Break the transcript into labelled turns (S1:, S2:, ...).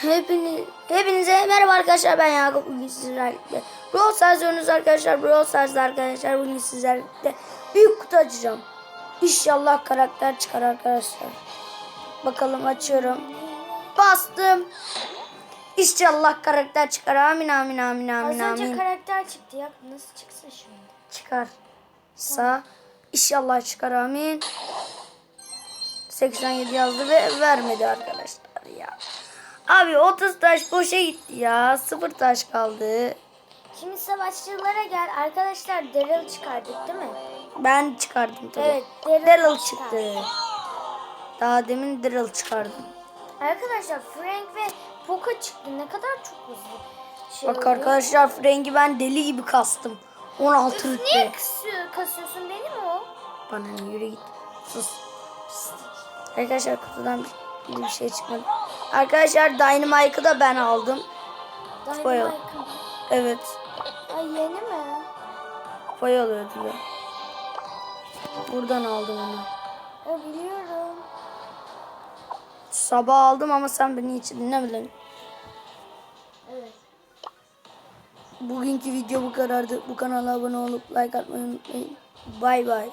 S1: Hepiniz, hepinize merhaba arkadaşlar ben Yakup. Bugün sizlerle Brawl Stars oynuyoruz arkadaşlar. Brawl Stars'da arkadaşlar bugün sizlerle büyük kutu açacağım. İnşallah karakter çıkar arkadaşlar. Bakalım açıyorum. Bastım. İnşallah karakter çıkar. Amin amin amin
S2: Az
S1: amin
S2: önce
S1: amin.
S2: karakter çıktı ya. Nasıl çıksın şimdi?
S1: Çıkar Sağ İnşallah çıkar. Amin. 87 yazdı ve vermedi arkadaşlar ya. Abi 30 taş boşa gitti ya. 0 taş kaldı.
S2: Şimdi savaşçılara gel. Arkadaşlar Daryl çıkardık değil mi?
S1: Ben çıkardım tabii.
S2: Evet, Daryl
S1: Daryl çıktı. Daha demin Daryl çıkardım.
S2: Arkadaşlar Frank ve Poco çıktı. Ne kadar çok hızlı. Şey
S1: Bak
S2: oluyor.
S1: arkadaşlar Frank'i ben deli gibi kastım. 16
S2: Niye
S1: rütbe.
S2: kısıyor, kasıyorsun benim o?
S1: Bana yürü git. Sus. Arkadaşlar kutudan bir, bir şey çıkmadı. Arkadaşlar Dynamite'ı da ben aldım.
S2: Dynamite'ın.
S1: Evet.
S2: Ay yeni mi?
S1: Pay alıyordu da. Buradan aldım onu.
S2: O biliyorum.
S1: Sabah aldım ama sen beni hiç dinlemedin.
S2: Evet.
S1: Bugünkü video bu kadardı. Bu kanala abone olup like atmayı unutmayın. Bay bay.